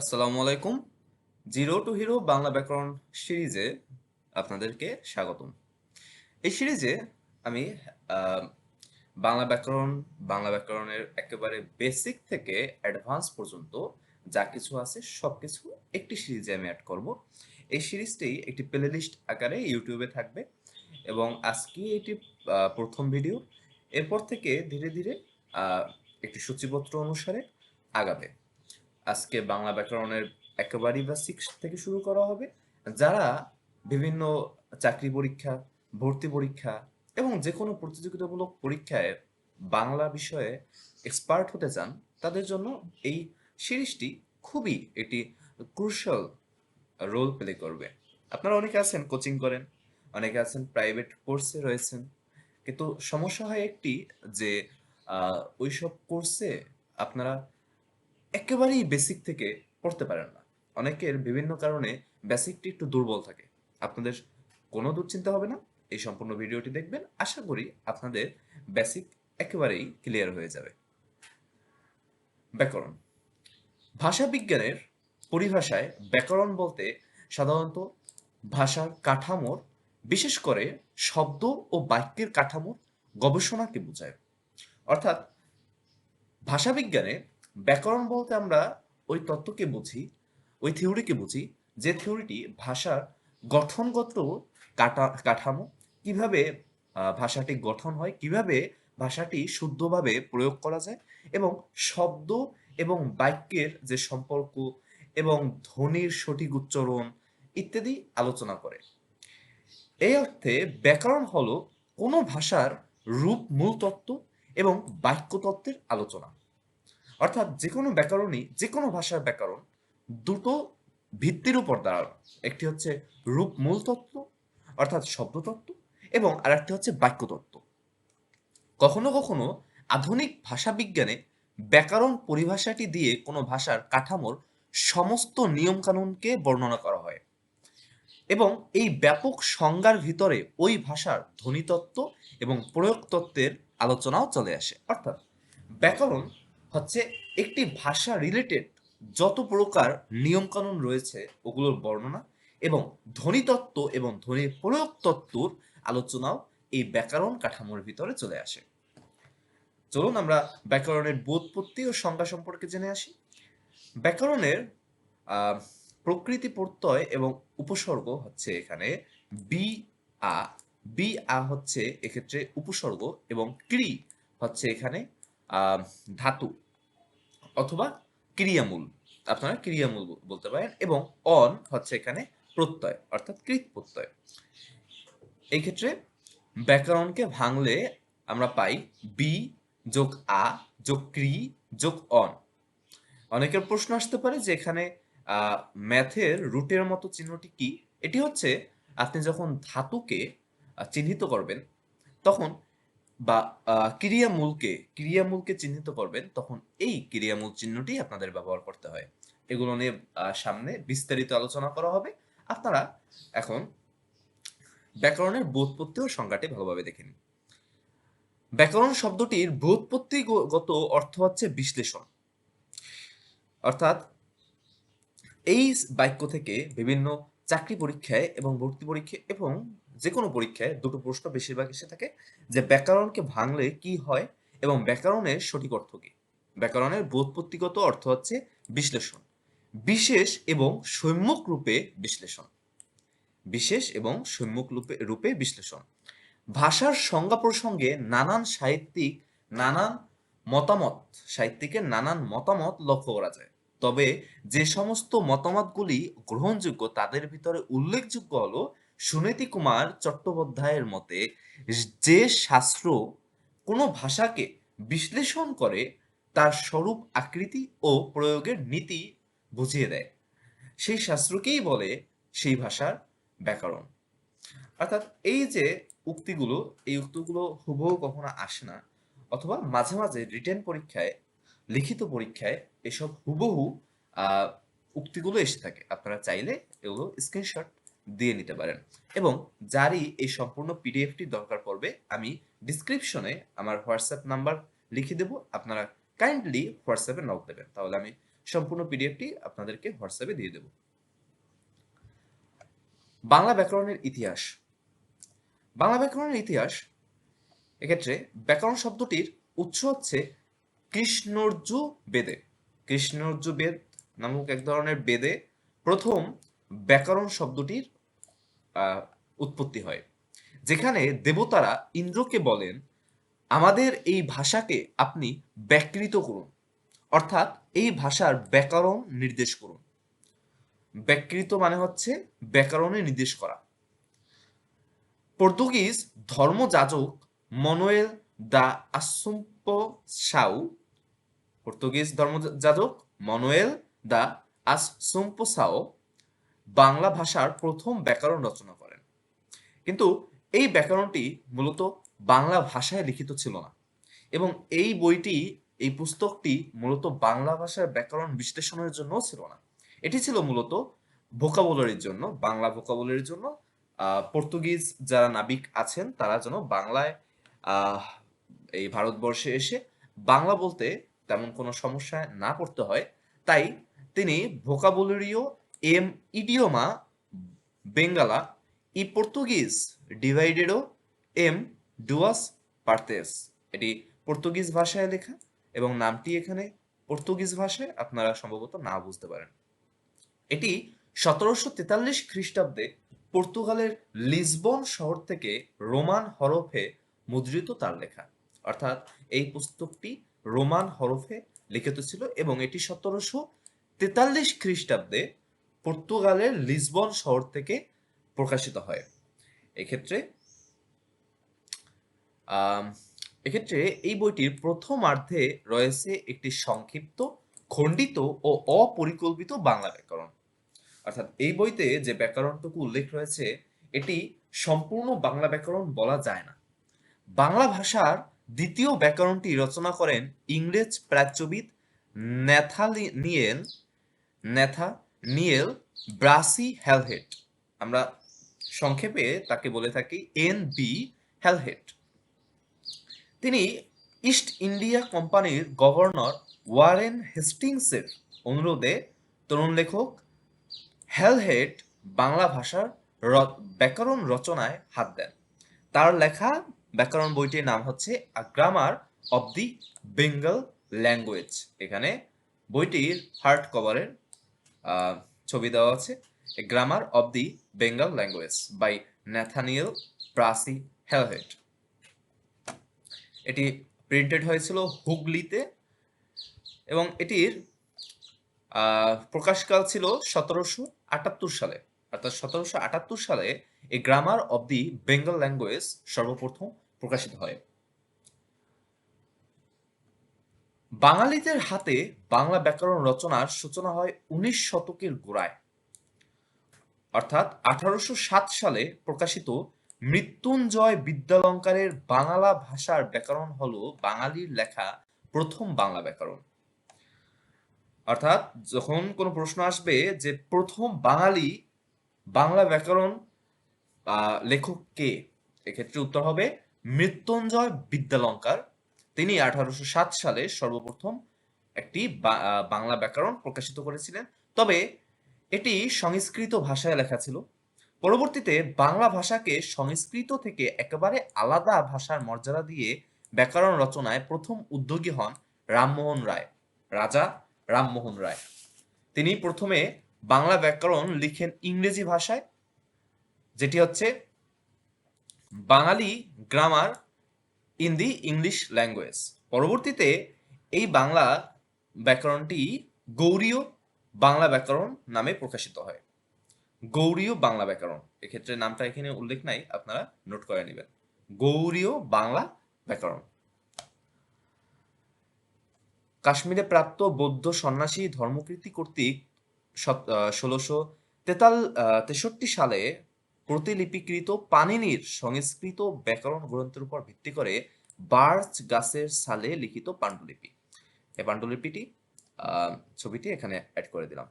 আসসালামু আলাইকুম। Zero two hero Bangla ব্যাকরণ সিরিজে আপনাদেরকে স্বাগতম। এই সিরিজে আমি বাংলা ব্যাকরণ, বাংলা ব্যাকরণের একেবারে বেসিক থেকে অ্যাডভান্স পর্যন্ত যা কিছু আছে সব কিছু একটি সিরিজে আমি অ্যাড করব। এই সিরিজটি একটি প্লেলিস্ট আকারে ইউটিউবে থাকবে এবং আজকে এটি প্রথম ভিডিও এরপর থেকে ধীরে ধীরে একটি সূচিপত্র অনুসারে আগাবে। আজকে বাংলা ব্যাকরণের একেবারেই বেসিক থেকে শুরু করা হবে। যারা বিভিন্ন চাকরি পরীক্ষা, ভর্তি পরীক্ষা এবং যে কোনো প্রতিযোগিতামূলক পরীক্ষায় বাংলা বিষয়ে এক্সপার্ট হতে চান, তাদের জন্য এই সিরিজটি খুবই একটি ক্রুশাল রোল প্লে করবে। আপনারা অনেকে আছেন কোচিং করেন, অনেকে আছেন প্রাইভেট কোর্সে রয়েছেন। কিন্তু সমস্যা হয় একটি যে ওইসব কোর্সে আপনারা একেবারেই বেসিক থেকে পড়তে পারেন না। অনেকের বিভিন্ন কারণে বেসিকটি একটু দুর্বল থাকে। আপনাদের কোনো দুশ্চিন্তা হবে না, এই সম্পূর্ণ ভিডিওটি দেখবেন। আশা করি আপনাদের বেসিক একেবারেই ক্লিয়ার হয়ে যাবে। ব্যাকরণ। ভাষা বিজ্ঞানের পরিভাষায় ব্যাকরণ বলতে সাধারণত ভাষার কাঠামোর, বিশেষ করে শব্দ ও বাক্যের কাঠামোর গবেষণাকে বোঝায়। অর্থাৎ ভাষাবিজ্ঞানে ব্যাকরণ বলতে আমরা ওই তত্ত্বকে বুঝি, ওই থিওরিকে বুঝি, যে থিওরিটি ভাষার গঠনগত কাটা, কাঠামো, কীভাবে ভাষাটি গঠন হয়, কীভাবে ভাষাটি শুদ্ধভাবে প্রয়োগ করা যায় এবং শব্দ এবং বাক্যের যে সম্পর্ক এবং ধ্বনির সঠিক উচ্চারণ ইত্যাদি আলোচনা করে। এই অর্থে ব্যাকরণ হলো কোনো ভাষার রূপ, মূল তত্ত্ব এবং বাক্য তত্ত্বের আলোচনা। অর্থাৎ যে কোনো ব্যাকরণই যে কোনো ভাষার ব্যাকরণ দুটো ভিত্তির উপর দাঁড়ানো একটি হচ্ছে রূপ মূল তত্ত্ব, অর্থাৎ শব্দতত্ত্ব এবং আরেকটি হচ্ছে বাক্য তত্ত্ব। কখনো কখনো আধুনিক ভাষা বিজ্ঞানে ব্যাকরণ পরিভাষাটি দিয়ে কোনো ভাষার কাঠামোর সমস্ত নিয়মকানুনকে বর্ণনা করা হয়। এবং এই ব্যাপক সংজ্ঞার ভিতরে ওই ভাষার ধ্বনিতত্ত্ব এবং প্রয়োগ তত্ত্বের আলোচনাও চলে আসে। অর্থাৎ ব্যাকরণ হচ্ছে একটি ভাষা রিলেটেড যত প্রকার নিয়মকানুন রয়েছে, ওগুলোর বর্ণনা এবং ধ্বনিতত্ত্ব এবং ধ্বনি প্রয়োগ তত্ত্বর আলোচনাও এই ব্যাকরণ কাঠামোর ভিতরে চলে আসে। চলুন আমরা ব্যাকরণের বোধপত্তি ও সংজ্ঞা সম্পর্কে জেনে আসি। ব্যাকরণের প্রকৃতি প্রত্যয় এবং উপসর্গ হচ্ছে এখানে বি আ বি আ হচ্ছে এক্ষেত্রে উপসর্গ এবং ক্রি হচ্ছে এখানে ধাতু অথবা ক্রিয়ামূল। আপনারা ক্রিয়ামূল বলতে পারেন এবং অন হচ্ছে এখানে প্রত্যয়, অর্থাৎ কৃত প্রত্যয় এই ক্ষেত্রে ব্যাকরণকে ভাঙলে আমরা পাই বি যোগ আ যোগ ক্রি যোগ অন। অনেকের প্রশ্ন আসতে পারে যে এখানে ম্যাথের রুটের মতো চিহ্নটি কি? এটি হচ্ছে আপনি যখন ধাতুকে চিহ্নিত করবেন, তখন বা ক্রিয়ামূলকে ক্রিয়ামূলকে চিহ্নিত করবেন, তখন এই ক্রিয়ামূল চিহ্নটি আপনাদের ব্যবহার করতে হয়। এগুলো নিয়ে সামনে বিস্তারিত আলোচনা করা হবে। আপনারা এখন ব্যাকরণের বোধপত্তি ও সংজ্ঞাটি ভালোভাবে দেখে নিন। ব্যাকরণ শব্দটির বোধপত্তিগত অর্থ হচ্ছে বিশ্লেষণ। অর্থাৎ, এই বাক্য থেকে বিভিন্ন চাকরি পরীক্ষায় এবং ভর্তি পরীক্ষায় এবং যে কোনো পরীক্ষায় দুটো প্রশ্ন বেশিরভাগ এসে থাকে যে ব্যাকরণকে ভাঙলে কি হয় এবং ব্যাকরণের সঠিক অর্থ কি? ব্যাকরণের বোধপত্তিগত অর্থ হচ্ছে বিশ্লেষণ। বিশেষ এবং সম্যক রূপে বিশ্লেষণ। বিশেষ এবং সম্যক রূপে রূপে বিশ্লেষণ। ভাষার সংজ্ঞা প্রসঙ্গে নানান সাহিত্যিক, নানান মতামত, সাহিত্যিকের নানান মতামত লক্ষ্য করা যায়। তবে যে সমস্ত মতামতগুলি গ্রহণযোগ্য তাদের ভিতরে উল্লেখযোগ্য হলো সুনীতি কুমার চট্টোপাধ্যায়ের মতে, যে শাস্ত্র কোনো ভাষাকে বিশ্লেষণ করে, তার স্বরূপ আকৃতি ও প্রয়োগের নীতি বুঝিয়ে দেয়। সেই শাস্ত্রকেই বলে সেই ভাষার ব্যাকরণ। অর্থাৎ এই যে উক্তিগুলো, এই উক্তিগুলো হুবহু কখনো আসে না, অথবা মাঝে মাঝে রিটেন পরীক্ষায়, লিখিত পরীক্ষায় এসব হুবহু উক্তিগুলো এসে থাকে। আপনারা চাইলে এগুলো স্ক্রিনশট দিয়ে নিতে পারেন। এবং যারই এই সম্পূর্ণ পিডিএফটি দরকার পড়বে, আমি ডিসক্রিপশনে আমার হোয়াটসঅ্যাপ নাম্বার লিখে দেব। আপনারা কাইন্ডলি হোয়াটসঅ্যাপে নক দেবেন। তাহলে আমি সম্পূর্ণ পিডিএফটি আপনাদেরকে হোয়াটসঅ্যাপে দিয়ে দেব। বাংলা ব্যাকরণের ইতিহাস। বাংলা ব্যাকরণের ইতিহাস, এক্ষেত্রে ব্যাকরণ শব্দটির উৎস হচ্ছে কৃষ্ণর্য বেদে। কৃষ্ণর্য বেদ নামক এক ধরনের বেদে প্রথম ব্যাকরণ শব্দটির উৎপত্তি হয়। যেখানে দেবতারা ইন্দ্রকে বলেন, আমাদের এই ভাষাকে আপনি ব্যাকৃত করুন। অর্থাৎ এই ভাষার ব্যাকরণ নির্দেশ করুন। ব্যাকৃত মানে হচ্ছে ব্যাকরণে নির্দেশ করা। পর্তুগিজ ধর্মযাজক Manoel da Assumpcao Portuguese ধর্মযাজক Manoel da Assumpcao Bangla ভাষার প্রথম ব্যাকরণ রচনা করেন। কিন্তু এই ব্যাকরণটি মূলত বাংলা ভাষায় লিখিত ছিল না এবং এই বইটি, এই পুস্তকটি মূলত বাংলা ভাষার ব্যাকরণ বিশ্লেষণের জন্য ছিল না। এটি ছিল মূলত ভোকাবুলারির জন্য, বাংলা ভোকাবুলারির জন্য। পর্তুগিজ যারা নাবিক আছেন, তারা যেন বাংলায় এই ভারতবর্ষে এসে বাংলা বলতে তেমন কোনো সমস্যায় না পড়তে হয়। তাই তিনি ভোকাবুলারিও এম ইডিওমা বেঙ্গালা ই পর্তুগিজ ডিভাইডেডও এম ডুয়াস পার্তেস এটি পর্তুগিজ ভাষায় লেখা এবং নামটি এখানে পর্তুগিজ ভাষায় আপনারা সম্ভবত না বুঝতে পারেন। এটি সতেরোশো তেতাল্লিশ খ্রিস্টাব্দে পর্তুগালের লিসবন শহর থেকে রোমান হরফে মুদ্রিত তার লেখা। অর্থাৎ এই পুস্তকটি রোমান হরফে লিখিত ছিল এবং এটি সতেরোশো তেতাল্লিশ খ্রিস্টাব্দে পর্তুগালের লিসবন শহর থেকে প্রকাশিত হয়। এক্ষেত্রে এক্ষেত্রে এই বইটির প্রথমার্ধে রয়েছে একটি সংক্ষিপ্ত, খণ্ডিত ও অপরিকল্পিত বাংলা ব্যাকরণ। অর্থাৎ এই বইতে যে ব্যাকরণটুকু উল্লেখ রয়েছে, এটি সম্পূর্ণ বাংলা ব্যাকরণ বলা যায় না। বাংলা ভাষার দ্বিতীয় ব্যাকরণটি রচনা করেন ইংরেজ প্রাচ্যবিদ ন্যাথানিয়েল ন্যাথা নিয়েল ব্রাসি হ্যালহেট আমরা সংক্ষেপে তাকে বলে থাকি এন বি হ্যালহেট তিনি ইস্ট ইন্ডিয়া কোম্পানির গভর্নর ওয়ারেন হেস্টিংসের অনুরোধে তরুণ লেখক হ্যালহেট বাংলা ভাষার ব্যাকরণ রচনায় হাত দেন। তার লেখা ব্যাকরণ বইটির নাম হচ্ছে a grammar of the Bengal language এখানে বইটির হার্ড কভারের ছবি দেওয়া আছে। Grammar of the Bengal language by Nathaniel Brassey Halhed এটি প্রিন্টেড হয়েছিল হুগলিতে এবং এটির প্রকাশকাল ছিল সতেরোশো আটাত্তর সালে। অর্থাৎ সতেরোশো আটাত্তর সালে এই grammar of the Bengal language সর্বপ্রথম প্রকাশিত হয়। বাঙালিদের হাতে বাংলা ব্যাকরণ রচনার সূচনা হয় উনিশ শতকের গোড়ায়। অর্থাৎ আঠারোশো সাত সালে প্রকাশিত মৃত্যুঞ্জয় বিদ্যালঙ্কারের বাংলা ভাষার ব্যাকরণ হলো বাঙালির লেখা প্রথম বাংলা ব্যাকরণ। অর্থাৎ যখন কোনো প্রশ্ন আসবে যে প্রথম বাঙালি বাংলা ব্যাকরণ লেখক কে? এক্ষেত্রে উত্তর হবে মৃত্যুঞ্জয় বিদ্যালঙ্কার। তিনি আঠারোশো সাত সালে সর্বপ্রথম একটি বাংলা ব্যাকরণ প্রকাশিত করেছিলেন। তবে এটি সংস্কৃত ভাষায় লেখা ছিল। পরবর্তীতে বাংলা ভাষাকে সংস্কৃত থেকে একেবারে আলাদা ভাষার মর্যাদা দিয়ে ব্যাকরণ রচনায় প্রথম উদ্যোগী হন রামমোহন রায়, রাজা রামমোহন রায়। তিনি প্রথমে বাংলা ব্যাকরণ লিখেন ইংরেজি ভাষায়, যেটি হচ্ছে Bengali grammar in the English language পরবর্তীতে এই বাংলা ব্যাকরণটি গৌরীয় বাংলা ব্যাকরণ নামে প্রকাশিত হয়। গৌরীয় বাংলা ব্যাকরণ। এক্ষেত্রে নামটা এখানে উল্লেখ নাই, আপনারা নোট করে নেবেন। গৌরীয় বাংলা ব্যাকরণ। কাশ্মীরে প্রাপ্ত বৌদ্ধ সন্ন্যাসী ধর্মকৃতি কর্তৃক ষোলোশো তেতাল তেষট্টি সালে প্রতিলিপিকৃত পানিনির সংস্কৃত ব্যাকরণ গ্রন্থের উপর ভিত্তি করে বার্চ গাছের সালে লিখিত পাণ্ডুলিপি। এই পাণ্ডুলিপিটি ছবিটি এখানে অ্যাড করে দিলাম।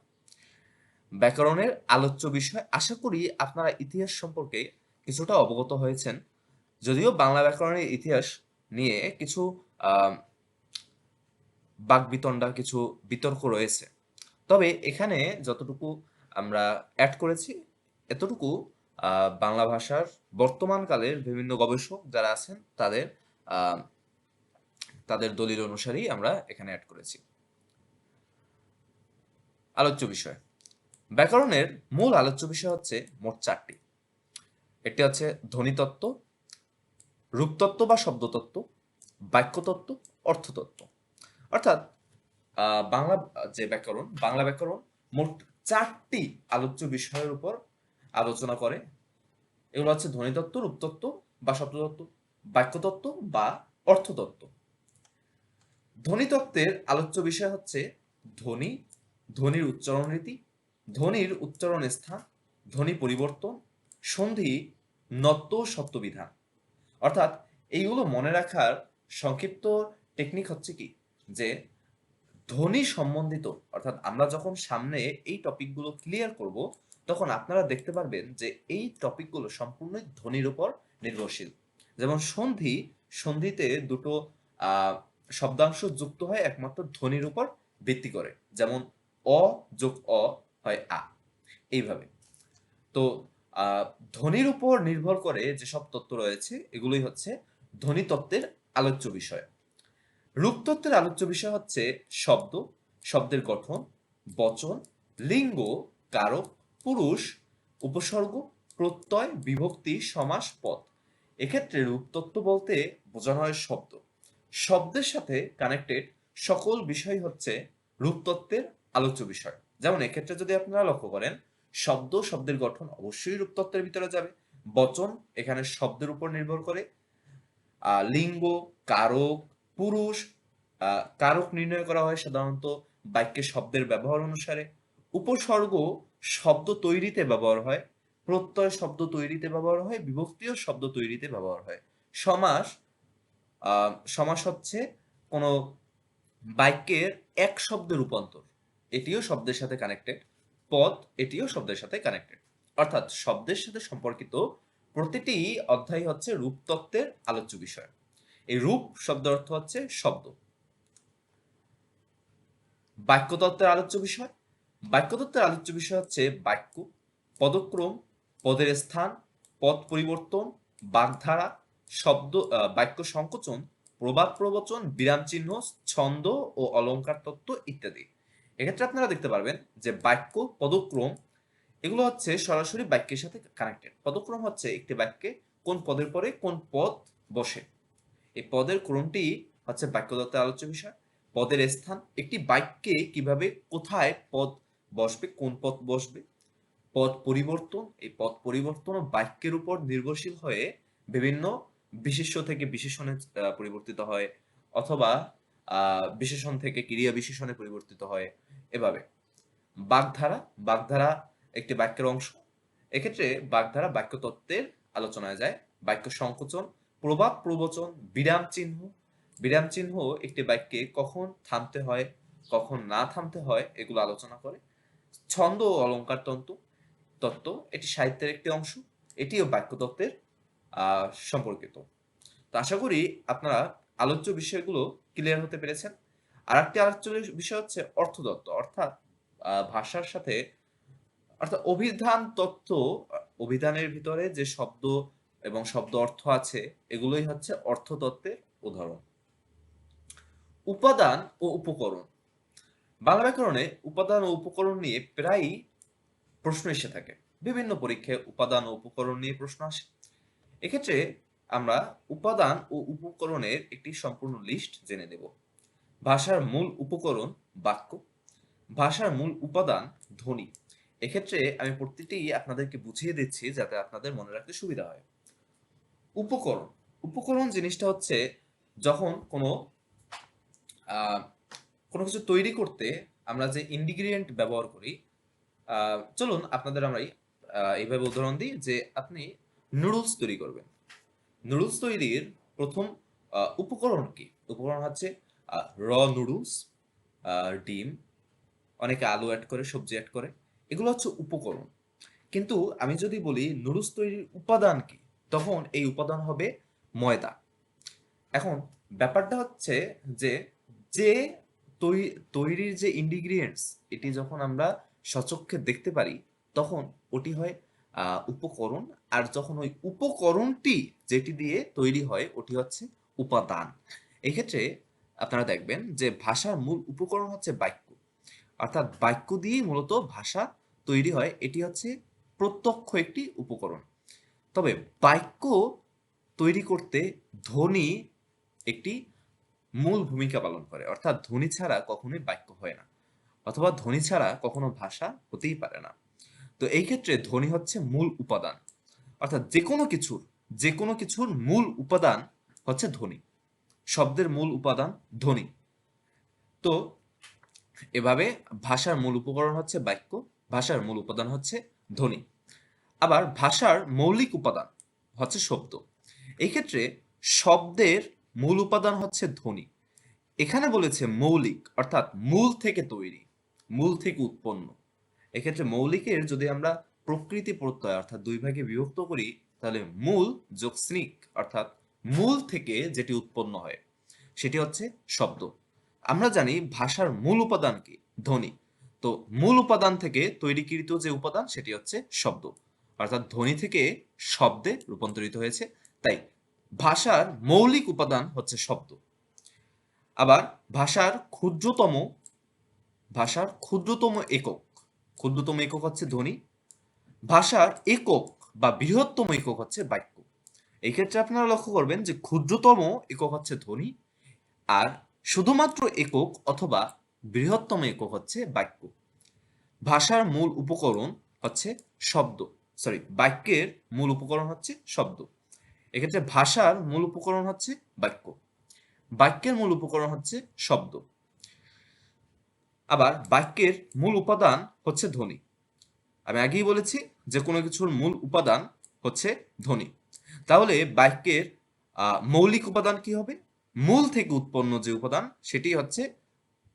ব্যাকরণের আলোচ্য বিষয়, আশা করি আপনারা ইতিহাস সম্পর্কে কিছুটা অবগত হয়েছেন। যদিও বাংলা ব্যাকরণের ইতিহাস নিয়ে কিছু বাকবিতণ্ডা কিছু বিতর্ক রয়েছে। তবে এখানে যতটুকু আমরা অ্যাড করেছি, এতটুকু বাংলা ভাষার বর্তমানকালের বিভিন্ন গবেষক যারা আছেন, তাদের তাদের দলিল অনুসারেই আমরা এখানে অ্যাড করেছি। আলোচ্য বিষয়। ব্যাকরণের মূল আলোচ্য বিষয় হচ্ছে মোট চারটি। একটি হচ্ছে ধ্বনিতত্ত্ব, রূপতত্ত্ব বা শব্দতত্ত্ব, বাক্যতত্ত্ব, অর্থতত্ত্ব। অর্থাৎ বাংলা যে ব্যাকরণ, বাংলা ব্যাকরণ মোট চারটি আলোচ্য বিষয়ের উপর আলোচনা করে। এগুলো হচ্ছে ধ্বনিতত্ত্ব, রূপতত্ত্ব বা শব্দতত্ত্ব, বাক্যতত্ত্ব বা অর্থতত্ত্ব। ধ্বনিতত্ত্বের আলোচ্য বিষয় হচ্ছে ধ্বনি, ধ্বনির উচ্চারণ রীতি, ধ্বনির উচ্চারণ স্থান, ধ্বনি পরিবর্তন, সন্ধি, নত্য সত্যবিধান অর্থাৎ এইগুলো মনে রাখার সংক্ষিপ্ত টেকনিক হচ্ছে কি? যে ধ্বনি সম্বন্ধিত, অর্থাৎ আমরা যখন সামনে এই টপিকগুলো ক্লিয়ার করব তখন আপনারা দেখতে পারবেন যে এই টপিকগুলো সম্পূর্ণই ধ্বনির উপর নির্ভরশীল। যেমন সন্ধি, সন্ধিতে দুটো শব্দাংশ যুক্ত হয় একমাত্র ধ্বনির উপর ভিত্তি করে। যেমন অ যোগ অ হয় আ। এইভাবে। তো ধ্বনির উপর নির্ভর করে যেসব তত্ত্ব রয়েছে, এগুলোই হচ্ছে ধ্বনি তত্ত্বের আলোচ্য বিষয়। রূপতত্ত্বের আলোচ্য বিষয় হচ্ছে শব্দ, শব্দের গঠন, বচন, লিঙ্গ, কারক পুরুষ, উপসর্গ, প্রত্যয়, বিভক্তি, সমাস পদ এক্ষেত্রে রূপতত্ত্ব বলতে বোঝানো হয় শব্দ। শব্দের সাথে কানেক্টেড সকল বিষয় হচ্ছে রূপতত্ত্বের আলোচ্য বিষয়। যেমন এক্ষেত্রে যদি আপনারা লক্ষ্য করেন, শব্দ শব্দের গঠন অবশ্যই রূপতত্ত্বের ভিতরে যাবে। বচন এখানে শব্দের উপর নির্ভর করে। লিঙ্গ, কারক, পুরুষ কারক নির্ণয় করা হয় সাধারণত বাক্যে শব্দের ব্যবহার অনুসারে। উপসর্গ শব্দ তৈরিতে ব্যবহার হয়, প্রত্যয় শব্দ তৈরিতে ব্যবহার হয় বিভক্তিও শব্দ তৈরিতে ব্যবহার হয়। সমাস সমাস হচ্ছে কোনো বাক্যের এক শব্দ রূপান্তর। এটিও শব্দের সাথে কানেক্টেড পদ, এটিও শব্দের সাথে কানেক্টেড অর্থাৎ শব্দের সাথে সম্পর্কিত প্রতিটি অধ্যায় হচ্ছে রূপতত্ত্বের আলোচ্য বিষয়। এই রূপ শব্দ অর্থ হচ্ছে শব্দ। বাক্যতত্ত্বের আলোচ্য বিষয় বাক্যতত্ত্বের আলোচ্য বিষয় হচ্ছে বাক্য, পদক্রম, পদের স্থান, পদ পরিবর্তন, বাগধারা, শব্দ বাক্য সংকোচন, প্রবাদ প্রবচন, বিরাম চিহ্ন, ছন্দ ও অলঙ্কার তত্ত্ব ইত্যাদি। এক্ষেত্রে আপনারা দেখতে পারবেন যে বাক্য, পদক্রম, এগুলো হচ্ছে সরাসরি বাক্যের সাথে কানেক্টেড পদক্রম হচ্ছে একটি বাক্যে কোন পদের পরে কোন পদ বসে। এই পদের ক্রমটি হচ্ছে বাক্যদত্তের আলোচ্য বিষয়। পদের স্থান, একটি বাক্যে কীভাবে কোথায় পদ বসবে, কোন পথ বসবে? পথ পরিবর্তন, এই পথ পরিবর্তন বাক্যের উপর নির্ভরশীল হয়ে বিভিন্ন বিশেষ্য থেকে বিশেষণে পরিবর্তিত হয় অথবা বিশেষণ থেকে ক্রিয়া বিশেষণে পরিবর্তিত হয় এভাবে। বাগধারা বাগধারা একটি বাক্যের অংশ। এক্ষেত্রে বাগধারা বাক্য তত্ত্বের আলোচনায় যায়। বাক্য সংকোচন প্রবাদ প্রবচন, বিরাম চিহ্ন। বিরাম চিহ্ন একটি বাক্যে কখন থামতে হয়, কখন না থামতে হয়, এগুলো আলোচনা করে। ছন্দ ও অলঙ্কার তন্ত্র তত্ত্ব, এটি সাহিত্যের একটি অংশ, এটিও বাক্যতত্ত্বের সম্পর্কিত। তো আশা করি আপনারা আলোচ্য বিষয়গুলো ক্লিয়ার হতে পেরেছেন। আর একটি আলোচ্য বিষয় হচ্ছে অর্থতত্ত্ব, অর্থাৎ ভাষার সাথে, অর্থাৎ অভিধান তত্ত্ব, অভিধানের ভিতরে যে শব্দ এবং শব্দ অর্থ আছে, এগুলোই হচ্ছে অর্থতত্ত্বের উদাহরণ। উপাদান ও উপকরণ বাংলা ব্যাকরণে উপাদান ও উপকরণ নিয়ে প্রায়ই প্রশ্ন এসে থাকে। বিভিন্ন পরীক্ষায় উপাদান ও উপকরণ নিয়ে প্রশ্ন আসে। এক্ষেত্রে আমরা উপাদান ও উপকরণের একটি সম্পূর্ণ লিস্ট জেনে নেব। ভাষার মূল উপকরণ বাক্য, ভাষার মূল উপাদান ধ্বনি। এক্ষেত্রে আমি প্রতিটি আপনাদেরকে বুঝিয়ে দিচ্ছি যাতে আপনাদের মনে রাখতে সুবিধা হয়। উপকরণ উপকরণ জিনিসটা হচ্ছে যখন কোনো কোনো কিছু তৈরি করতে আমরা যে ইনগ্রিডিয়েন্ট ব্যবহার করি চলুন আপনাদের আমরা এইভাবে উদাহরণ দিই যে আপনি নুডলস তৈরি করবেন। নুডলস তৈরির প্রথম উপকরণ কি? উপকরণ হচ্ছে র নুডলস ডিম, অনেকে আলু অ্যাড করে, সবজি অ্যাড করে। এগুলো হচ্ছে উপকরণ। কিন্তু আমি যদি বলি নুডলস তৈরির উপাদান কি? তখন এই উপাদান হবে ময়দা। এখন ব্যাপারটা হচ্ছে যে যে তৈরির যে ইনগ্রিডিয়েন্টস এটি যখন আমরা সচক্ষে দেখতে পারি, তখন ওটি হয় উপকরণ। আর যখন ওই উপকরণটি যেটি দিয়ে তৈরি হয়, ওটি হচ্ছে উপাদান। এক্ষেত্রে আপনারা দেখবেন যে ভাষার মূল উপকরণ হচ্ছে বাক্য। অর্থাৎ বাক্য দিয়েই মূলত ভাষা তৈরি হয়, এটি হচ্ছে প্রত্যক্ষ একটি উপকরণ। তবে বাক্য তৈরি করতে ধ্বনি একটি মূল ভূমিকা পালন করে। অর্থাৎ ধ্বনি ছাড়া কখনোই বাক্য হয় না। অথবা ধ্বনি ছাড়া কখনো ভাষা হতেই পারে না। তো এই ক্ষেত্রে ধ্বনি হচ্ছে মূল উপাদান। অর্থাৎ যে কোনো কিছুর যে কোনো কিছুর মূল উপাদান হচ্ছে ধ্বনি। শব্দের মূল উপাদান ধ্বনি। তো এভাবে ভাষার মূল উপকরণ হচ্ছে বাক্য, ভাষার মূল উপাদান হচ্ছে ধ্বনি। আবার ভাষার মৌলিক উপাদান হচ্ছে শব্দ। এই ক্ষেত্রে শব্দের মূল উপাদান হচ্ছে ধ্বনি। এখানে বলেছে মৌলিক, অর্থাৎ মূল থেকে তৈরি, মূল থেকে উৎপন্ন। এক্ষেত্রে মৌলিকের যদি আমরা প্রকৃতি প্রত্যয়, অর্থাৎ দুই ভাগে বিভক্ত করি, তাহলে মূল যোগ স্নিক, অর্থাৎ মূল থেকে যেটি উৎপন্ন হয়, সেটি হচ্ছে শব্দ। আমরা জানি ভাষার মূল উপাদান কি? ধ্বনি। তো মূল উপাদান থেকে তৈরিকৃত যে উপাদান, সেটি হচ্ছে শব্দ। অর্থাৎ ধ্বনি থেকে শব্দে রূপান্তরিত হয়েছে। তাই ভাষার মৌলিক উপাদান হচ্ছে শব্দ। আবার ভাষার ক্ষুদ্রতম ভাষার ক্ষুদ্রতম একক ক্ষুদ্রতম একক হচ্ছে ধ্বনি, ভাষার একক বা বৃহত্তম একক হচ্ছে বাক্য। এই ক্ষেত্রে আপনারা লক্ষ্য করবেন যে ক্ষুদ্রতম একক হচ্ছে ধ্বনি আর শুধুমাত্র একক অথবা বৃহত্তম একক হচ্ছে বাক্য। ভাষার মূল উপকরণ হচ্ছে শব্দ। সরি বাক্যের মূল উপকরণ হচ্ছে শব্দ। এক্ষেত্রে ভাষার মূল উপকরণ হচ্ছে বাক্য। বাক্যের মূল উপকরণ হচ্ছে শব্দ। আবার বাক্যের মূল উপাদান হচ্ছে ধ্বনি। আমি আগেই বলেছি যে কোনো কিছুর মূল উপাদান হচ্ছে ধ্বনি। তাহলে বাক্যের মৌলিক উপাদান কি হবে? মূল থেকে উৎপন্ন যে উপাদান, সেটি হচ্ছে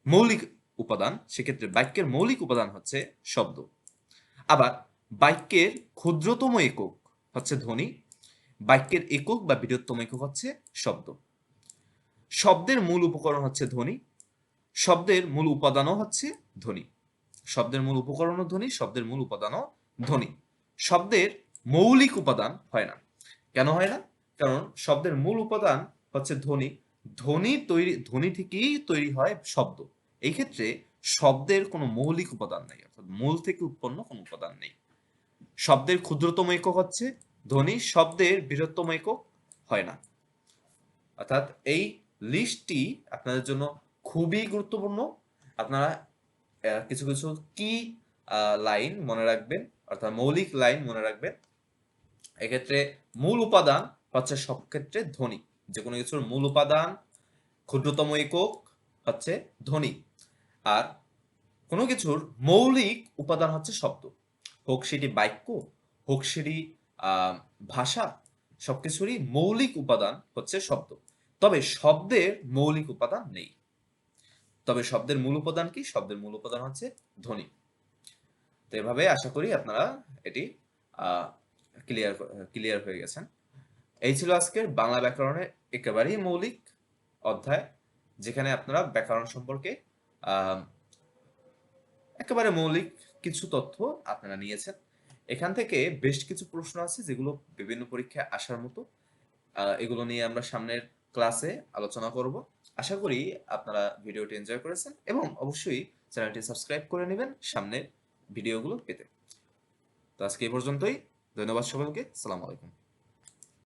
মৌলিক উপাদান। সেক্ষেত্রে বাক্যের মৌলিক উপাদান হচ্ছে শব্দ। আবার বাক্যের ক্ষুদ্রতম একক হচ্ছে ধ্বনি। বাক্যের একক বা বৃহত্তম একক হচ্ছে শব্দ। শব্দের মূল উপকরণ হচ্ছে ধ্বনি, শব্দের মূল উপাদানও হচ্ছে ধ্বনি। শব্দের মূল উপকরণও ধ্বনি, শব্দের মূল উপাদানও ধ্বনি। শব্দের মৌলিক উপাদান হয় না। কেন হয় না? কারণ শব্দের মূল উপাদান হচ্ছে ধ্বনি। ধ্বনি তৈরি, ধ্বনি থেকেই তৈরি হয় শব্দ। এই ক্ষেত্রে শব্দের কোনো মৌলিক উপাদান নেই, অর্থাৎ মূল থেকে উৎপন্ন কোনো উপাদান নেই। শব্দের ক্ষুদ্রতম একক হচ্ছে ধ্বনি শব্দের বৃহত্তম একক হয় না। অর্থাৎ এই লিস্টটি আপনাদের জন্য খুবই গুরুত্বপূর্ণ। আপনারা কিছু কিছু কি লাইন মনে রাখবেন, অর্থাৎ মৌলিক লাইন মনে রাখবেন। এক্ষেত্রে মূল উপাদান হচ্ছে সব ক্ষেত্রে ধ্বনি। যে কোনো কিছুর মূল উপাদান, ক্ষুদ্রতম একক হচ্ছে ধ্বনি। আর কোনো কিছুর মৌলিক উপাদান হচ্ছে শব্দ। হোক সেটি বাক্য, হোক সেটি ভাষা সবকিছুরই মৌলিক উপাদান হচ্ছে শব্দ। তবে শব্দের মৌলিক উপাদান নেই। তবে শব্দের মূল উপাদান কি? শব্দের মূল উপাদান হচ্ছে ধ্বনি। তো এভাবে আশা করি আপনারা এটি ক্লিয়ার ক্লিয়ার হয়ে গেছেন। এই ছিল আজকের বাংলা ব্যাকরণের একেবারেই মৌলিক অধ্যায়, যেখানে আপনারা ব্যাকরণ সম্পর্কে একেবারে মৌলিক কিছু তথ্য আপনারা নিয়েছেন। এখান থেকে বেশ কিছু প্রশ্ন আছে যেগুলো বিভিন্ন পরীক্ষায় আসার মতো। এগুলো নিয়ে আমরা সামনের ক্লাসে আলোচনা করব। আশা করি আপনারা ভিডিওটি এনজয় করেছেন এবং অবশ্যই চ্যানেলটি সাবস্ক্রাইব করে নেবেন সামনের ভিডিওগুলো পেতে। তো আজকে এই পর্যন্তই। ধন্যবাদ সকলকে। সালাম আলাইকুম।